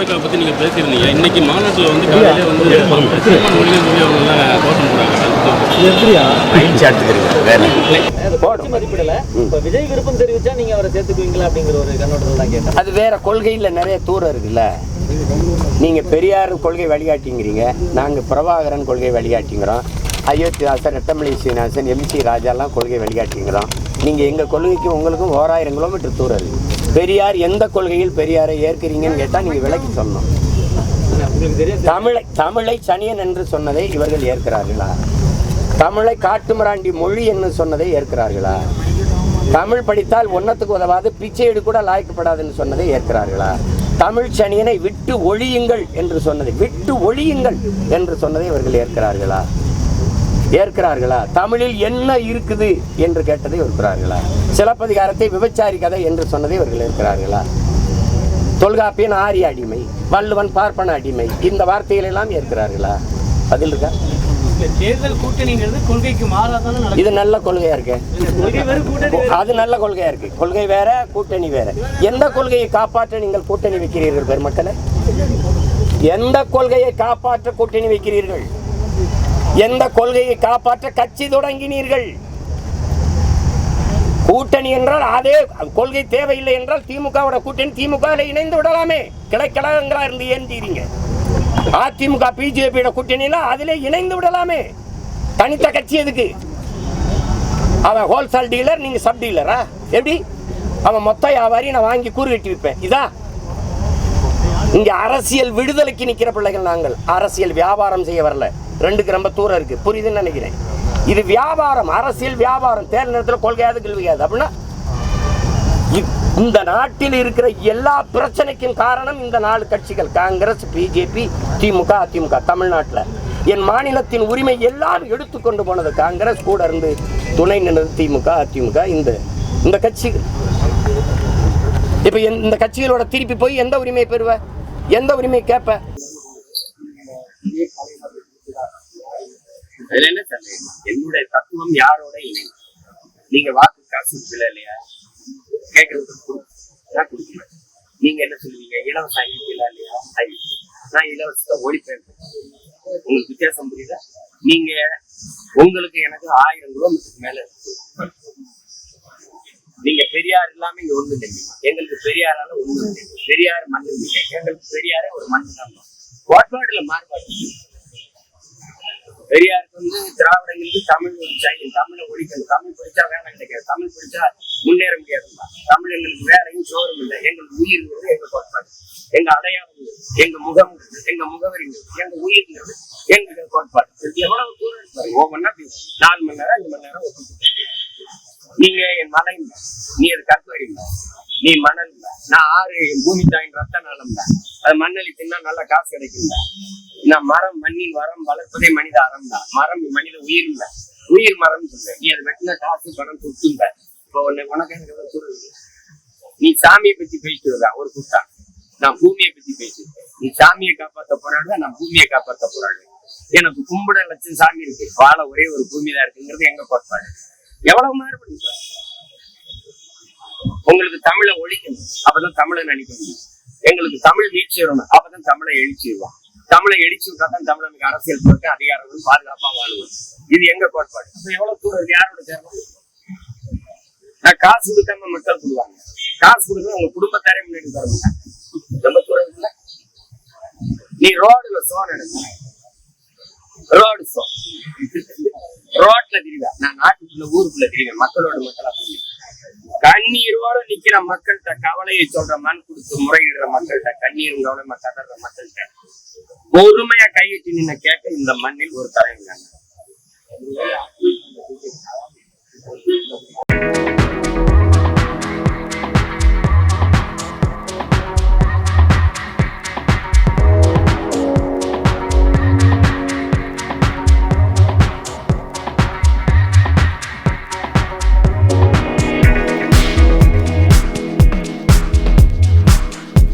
பாஜக பத்தி நீங்க பேசியிருந்தீங்க. இன்னைக்கு மாநாட்டுல வந்து காலையில வந்து சீமான் ஒழிகை சொல்லி அவங்க எல்லாம் கோஷம் போடுறாங்க. மகிழ்ச்சி எடுத்துக்கிறீங்க வேற போடும் மதிப்பிடல. இப்ப விஜய் விருப்பம் தெரிவிச்சா நீங்க அவரை சேர்த்துக்குவீங்களா அப்படிங்கிற ஒரு கண்ணோட்டத்தில் தான் கேட்டேன். அது வேற கொள்கையில் நிறைய தூரம் இருக்குல்ல. நீங்க பெரியார் கொள்கை வழிகாட்டிங்கிறீங்க. நாங்க பிரபாகரன் கொள்கை வழிகாட்டிங்கிறோம். அயோத்திதாசன் ரெட்டமலை சீனிவாசன் எம்சி ராஜாலாம் கொள்கை வழிகாட்டிங்கிறோம். நீங்க எங்க கொள்கைக்கும் உங்களுக்கும் ஓராயிரம் கிலோமீட்டர் தூரம் இருக்கு. பெரியார் எந்த கொள்கையில் பெரியாரை ஏற்கிறீங்கன்னு கேட்டால் நீங்கள் விலக்கி சொல்லணும். தமிழை தமிழை சனியன் என்று சொன்னதை இவர்கள் ஏற்கிறார்களா? தமிழை காட்டுமிராண்டி மொழி என்று சொன்னதை ஏற்கிறார்களா? தமிழ் படித்தால் ஒன்னத்துக்கு உதவாது பிச்சையீடு கூட லாய்க்கப்படாதுன்னு சொன்னதை ஏற்கிறார்களா? தமிழ் சனியனை விட்டு ஒழியுங்கள் என்று சொன்னதை விட்டு ஒழியுங்கள் என்று சொன்னதை இவர்கள் ஏற்கிறார்களா? ஏற்கிறார்களா? தமிழில் என்ன இருக்குது என்று கேட்டதை ஏற்கிறார்களா சிலப்பதிகாரத்தை விபச்சாரி கதை என்று சொன்னதை இவர்கள் ஏற்கிறார்களா? தொல்காப்பியன் ஆரிய அடிமை வள்ளுவன் பார்ப்பன அடிமை இந்த வார்த்தைகளை எல்லாம் ஏற்கிறார்களா? பதில் இருக்கா? தேர்தல் கூட்டணிங்கிறது கொள்கைக்கு மாறாதான இது நல்ல கொள்கையா இருக்கு? அது நல்ல கொள்கையா இருக்கு. கொள்கை வேற கூட்டணி வேற. எந்த கொள்கையை காப்பாற்ற நீங்கள் கூட்டணி வைக்கிறீர்கள் பெருமக்களே? எந்த கொள்கையை காப்பாற்ற கூட்டணி வைக்கிறீர்கள்? எந்த கொள்கையை காப்பாற்ற கட்சி தொடங்கினீர்கள்? கூட்டணி என்றால் அதே கொள்கை தேவையில்லை என்றால் திமுகவோட கூட்டணி திமுக இணைந்து விடலாமே. கிளைக்கழகங்களா இருந்து ஏந்தீங்க அதிமுக பிஜேபியோட கூட்டணியில அதிலே இணைந்து விடலாமே. தனித்த கட்சி எதுக்கு? அவன் ஹோல்சேல் டீலர் நீங்க சப் டீலரா எப்படி? அவன் மொத்த வியாபாரி நான் வாங்கி கூறு கட்டி விற்பேன். இதா? இங்க அரசியல் விடுதலைக்கு நிக்கிற பிள்ளைகள் நாங்கள். அரசியல் வியாபாரம் செய்ய வரல. ரெண்டுக்கு ரொம்ப தூரம் இருக்கு. புரியுதுன்னு நினைக்கிறேன். இது வியாபாரம் அரசியல் வியாபாரம். தேர்தல் நேரத்தில் கொள்கையாது கேள்வியாது அப்படின்னா இ- இந்த நாட்டில் இருக்கிற எல்லா பிரச்சனைக்கும் காரணம் இந்த நாலு கட்சிகள். காங்கிரஸ் பிஜேபி திமுக அதிமுக தமிழ்நாட்டில். என் மாநிலத்தின் உரிமை எல்லாம் எடுத்துக்கொண்டு போனது காங்கிரஸ். கூட இருந்து துணை நின்றது திமுக அதிமுக இந்த இந்த கட்சிகள். இப்போ என்- இந்த கட்சிகளோட திருப்பி போய் எந்த உரிமையை பெறுவ? எந்த உரிமையை கேட்ப? இதுல என்ன சந்தேகம்? என்னுடைய தத்துவம் யாரோட இணை? நீங்க வாக்கு காசு கொடுக்கல இல்லையா? கேட்கறதுக்கு நான் கொடுக்கல நீங்க என்ன சொல்லுவீங்க? இலவச ஐக்கியல இல்லையா? ஐ நான் இலவசத்தை ஓடிப்பேன். உங்களுக்கு வித்தியாசம் புரியுதா? நீங்க உங்களுக்கு எனக்கு ஆயிரம் கிலோமீட்டருக்கு மேல இருக்கு. நீங்க பெரியார் இல்லாம இங்க ஒண்ணு தெரியும் எங்களுக்கு பெரியாரால ஒண்ணு தெரியும் பெரியார் மண்ணு எங்களுக்கு பெரியாரே ஒரு மண்ணு தான் கோட்பாடுல மாறுபாடு. பெரியார் வந்து திராவிடங்களுக்கு தமிழ் ஒழிச்சா செயல் தமிழை ஒழிக்கணும். தமிழ் படிச்சா வேலை கிடைக்காது தமிழ் படிச்சா முன்னேற முடியாதுமா தமிழ் எங்களுக்கு வேலையும் சோறும் இல்லை. எங்களுக்கு உயிர்ங்கிறது எங்க கோட்பாடு. எங்க அடையாளம் எங்க முகம் எங்க முகவரிங்கிறது எங்க உயிர்ங்கிறது எங்களுக்கு கோட்பாடு இது எவ்வளவு தூரம் இருப்பாரு பாருங்க. ஒவ்வொன்னா நாலு மணி நேரம் அஞ்சு மணி நேரம் ஒப்பிட்டு நீங்க என் மலை நீ அது கற்பனை நீ மணல் நான் ஆறு பூமி தாயின் ரத்த நாளம் அது மண்ணலி தின்னா நல்ல காசு கிடைக்கும் நான் மரம் மண்ணின் வரம் வளர்ப்பதே மனித அறம் தான் மரம் மனித உயிர் உயிர் மரம் சொல்ல நீ அதை வெட்டின காசு பணம் துட்டுங்க இப்போ உன்னை உனக்கு எனக்கு எவ்வளவு நீ சாமியை பத்தி பேசிட்டு வரா ஒரு குத்தா. நான் பூமியை பத்தி பேசிட்டு நீ சாமியை காப்பாத்த போராடுவ நான் பூமியை காப்பாற்ற போராடுவேன் எனக்கு கும்பிட லட்சம் சாமி இருக்கு. வாழ ஒரே ஒரு பூமி தான் இருக்குங்கிறது எங்க கோட்பாடு? எவ்வளவு மாறுபடுங்க உங்களுக்கு தமிழை ஒழிக்கணும். அப்பதான் தமிழை நினைக்க முடியும். எங்களுக்கு தமிழ் மீட்சி வரணும் அப்பதான் தமிழை எழுச்சிடுவோம் தமிழை எழுச்சி விட்டா தான் தமிழனுக்கு அரசியல் போட்டு அதிகாரம் பாதுகாப்பா வாழுவோம். இது எங்க கோட்பாடு? அப்ப எவ்வளவு தூரம் யாரோட சேரணும் நான் காசு கொடுக்காம மக்கள் கொடுவாங்க. காசு கொடுக்க உங்க குடும்பத்தாரே முன்னாடி தர மாட்டாங்க. ரொம்ப தூரம் இருக்குல்ல? நீ ரோடுல சோன் எடுக்க ரோடு சோ ரோட்ல திரிவா. நான் நாட்டுக்குள்ள ஊருக்குள்ள திரிவேன். மக்களோட மக்களா போய் கண்ணீரோட நிக்கிற மக்கள்கிட்ட கவலையை சொல்ற மண் கொடுத்து முறையிடுற மக்கள்கிட்ட கண்ணீரும் கவலைமா கதற மக்கள்கிட்ட? பொறுமையா கையெட்டி நின்ன கேட்க இந்த மண்ணில் ஒரு தலைவங்க